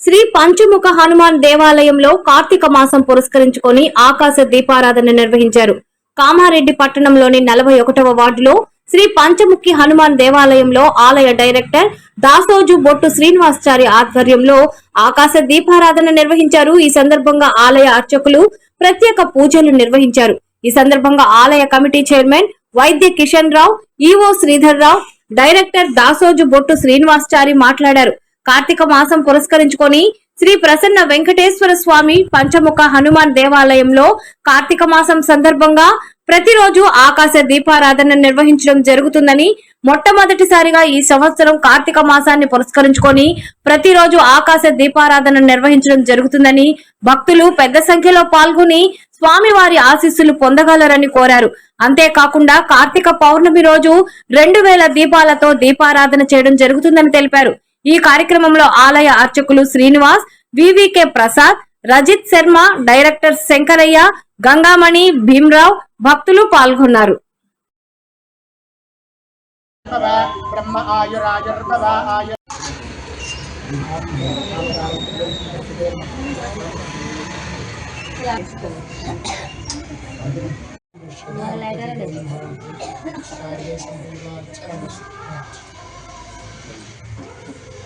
శ్రీ పంచముఖ హనుమాన్ దేవాలయంలో కార్తీక మాసం పురస్కరించుకొని ఆకాశ దీపారాధన నిర్వహించారు. కామారెడ్డి పట్టణంలోని నలభై ఒకటవ వార్డులో శ్రీ పంచముఖి హనుమాన్ దేవాలయంలో ఆలయ డైరెక్టర్ దాసోజు బొట్టు శ్రీనివాసచారి ఆధ్వర్యంలో ఆకాశ దీపారాధన నిర్వహించారు. ఈ సందర్భంగా ఆలయ అర్చకులు ప్రత్యేక పూజలు నిర్వహించారు. ఈ సందర్భంగా ఆలయ committee chairman Vaidya Kishan Rao EO Sridhar Rao director Dasoju Bottu Srinivasachari మాట్లాడారు. కార్తీక మాసం పురస్కరించుకొని శ్రీ ప్రసన్న వెంకటేశ్వర స్వామి పంచముఖ హనుమాన్ దేవాలయంలో కార్తీక మాసం సందర్భంగా ప్రతిరోజు ఆకాశ దీపారాధన నిర్వహించడం జరుగుతుందని మొట్టమొదటిసారిగా ఈ సంవత్సరం కార్తీక మాసాన్ని పురస్కరించుకొని ప్రతిరోజు ఆకాశ దీపారాధన నిర్వహించడం జరుగుతుందని భక్తులు పెద్ద సంఖ్యలో పాల్గొని స్వామివారి ఆశీస్సులు పొందగలరని కోరారు. అంతేకాకుండా కార్తీక పౌర్ణమి రోజు రెండు వేల దీపాలతో దీపారాధన చేయడం జరుగుతుందని తెలిపారు. ఈ కార్యక్రమంలో ఆలయ అర్చకులు శ్రీనివాస్ వివికే ప్రసాద్ రజిత్ శర్మ డైరెక్టర్ శంకరయ్య గంగామణి భీమ్రావ్ భక్తులు పాల్గొన్నారు.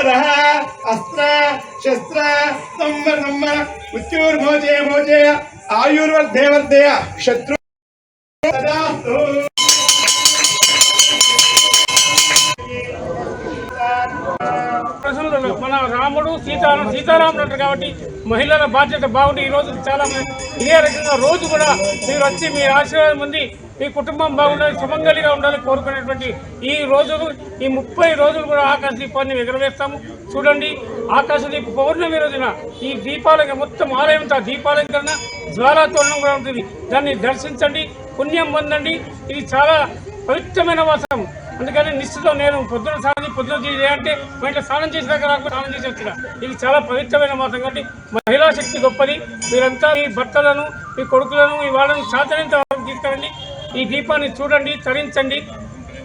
औषधः अस्त्र शस्त्र आयुर्वर्धे वर्धय शत्रु సీతారాం సీతారాములు అంటారు కాబట్టి మహిళల బాధ్యత బాగుంటే ఈ చాలా ఇదే రకంగా రోజు కూడా మీరు వచ్చి మీ ఆశీర్వాదం ఉంది మీ కుటుంబం బాగుండాలి సుమంగలిగా ఉండాలి కోరుకునేటువంటి ఈ రోజులు ఈ ముప్పై రోజులు కూడా ఆకాశ దీపాన్ని ఎగరవేస్తాము. చూడండి ఆకాశ దీప పౌర్ణమి రోజున ఈ దీపాలంక మొత్తం ఆలయం దీపాలంకరణ జ్వాలాతోరణం కూడా ఉంటుంది. దాన్ని దర్శించండి పుణ్యం పొందండి. ఇది చాలా పవిత్రమైన వాసం అందుకని నిశ్చితం నేను పొద్దున స్నానం పొద్దున చేయాలంటే మా ఇంట్లో స్నానం చేసిన దగ్గర స్నానం చేసి వచ్చిన. ఇది చాలా పవిత్రమైన మాత్రం కాబట్టి మహిళా శక్తి గొప్పది. మీరంతా మీ భర్తలను మీ కొడుకులను మీ వాళ్ళని సాధనంత వరకు తీసుకురండి ఈ దీపాన్ని చూడండి తరించండి.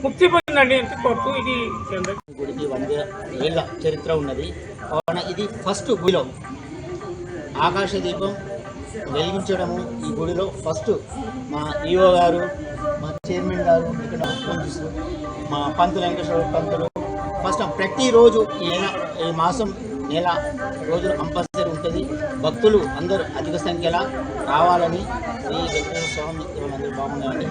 ముక్తి పొందండి ఎంత కోరుతూ ఇది గుడికి వంద ఏళ్ళ చరిత్ర ఉన్నది. కావున ఇది ఫస్ట్ గుడిలో ఆకాశ దీపం వెలిగించడము ఈ గుడిలో ఫస్ట్ మా ఈఓ గారు మా చైర్మన్ గారు ఇక్కడ మా పంతులు వెంకటేశ్వర పంతులు. ఫస్ట్ ప్రతిరోజు నెల ఈ మాసం నెల రోజులు కంపల్సరీ ఉంటుంది భక్తులు అందరూ అధిక సంఖ్యలో రావాలని ఈ వెంకటేశ్వర స్వామి అందరూ బాగుండాలని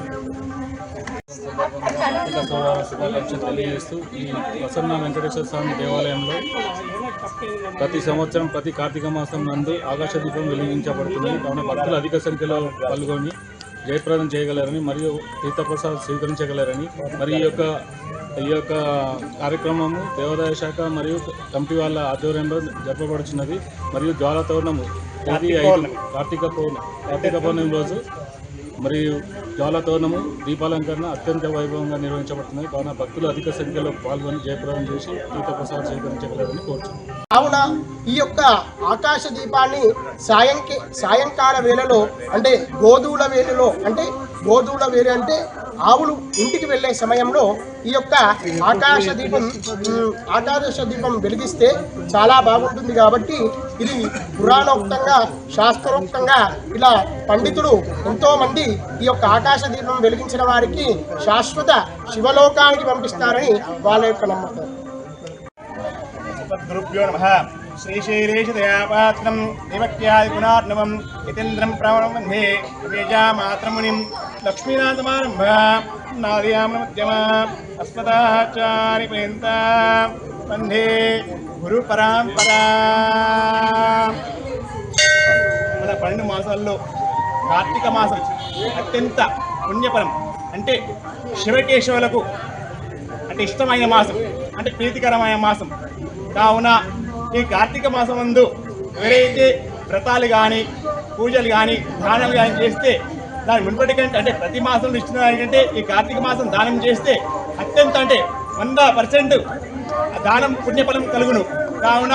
శుభాకాంక్షలు తెలియజేస్తూ ఈ ప్రసన్న వెంకటేశ్వర స్వామి దేవాలయంలో ప్రతి సంవత్సరం ప్రతి కార్తీక మాసం నందు ఆకాశ దీపం వెలిగించబడుతుంది. కావున భక్తులు అధిక సంఖ్యలో పాల్గొని జయప్రదం చేయగలరని మరియు తీర్థప్రసాద్ స్వీకరించగలరని మరి ఈ యొక్క ఈ యొక్క కార్యక్రమము దేవాదాయ శాఖ మరియు కమిటీ వాళ్ళ ఆధ్వర్యంలో జరపబడుచున్నది. మరియు జ్వాల తోరణము తేదీ ఐదు కార్తీక పౌర్ణమి కార్తీక పౌర్ణమి రోజు మరియు జ్వాల తోరణము దీపాలంకరణ అత్యంత వైభవంగా నిర్వహించబడుతుంది కావున భక్తులు అధిక సంఖ్యలో పాల్గొని జయప్రదం చేసి తీర్థప్రసాద్ స్వీకరించగలరని కోరుచున్నాను కావున ఈ యొక్క ఆకాశ దీపాన్ని సాయంకి సాయంకాల వేళలో అంటే గోధువుల వేళలో అంటే గోధువుల వేళ అంటే ఆవులు ఇంటికి వెళ్ళే సమయంలో ఈ యొక్క ఆకాశ దీపం ఆకాశ దీపం వెలిగిస్తే చాలా బాగుంటుంది కాబట్టి ఇది పురాణోక్తంగా శాస్త్రోక్తంగా ఇలా పండితులు ఎంతోమంది ఈ యొక్క ఆకాశ దీపం వెలిగించిన వారికి శాశ్వత శివలోకానికి పంపిస్తారని వాళ్ళ యొక్క నమ్మకం. గురుభ్యో నమ దయాపాత్రం దేవక్యాది గుణార్ణవం యతేంద్రం ప్రవణవందే వేజామాత్రమునిం లక్ష్మీనాథమారంభ నాదయామధ్యమ అస్మదాచారి పర్యంత వందే గురు పరంపరా మన పన్నెండు మాసాల్లో కార్తీక మాసం అత్యంత పుణ్యపరం అంటే శివకేశవులకు అంటే ఇష్టమైన మాసం అంటే ప్రీతికరమైన మాసం. కావున ఈ కార్తీక మాసం నందు ఎవరైతే వ్రతాలు కానీ పూజలు కానీ దానాలు కానీ చేస్తే దాని మునుపటి కంటే అంటే ప్రతి మాసంలో ఇచ్చిన దానికంటే ఈ కార్తీక మాసం దానం చేస్తే అత్యంత అంటే వంద పర్సెంట్ దానం పుణ్యఫలం కలుగును. కావున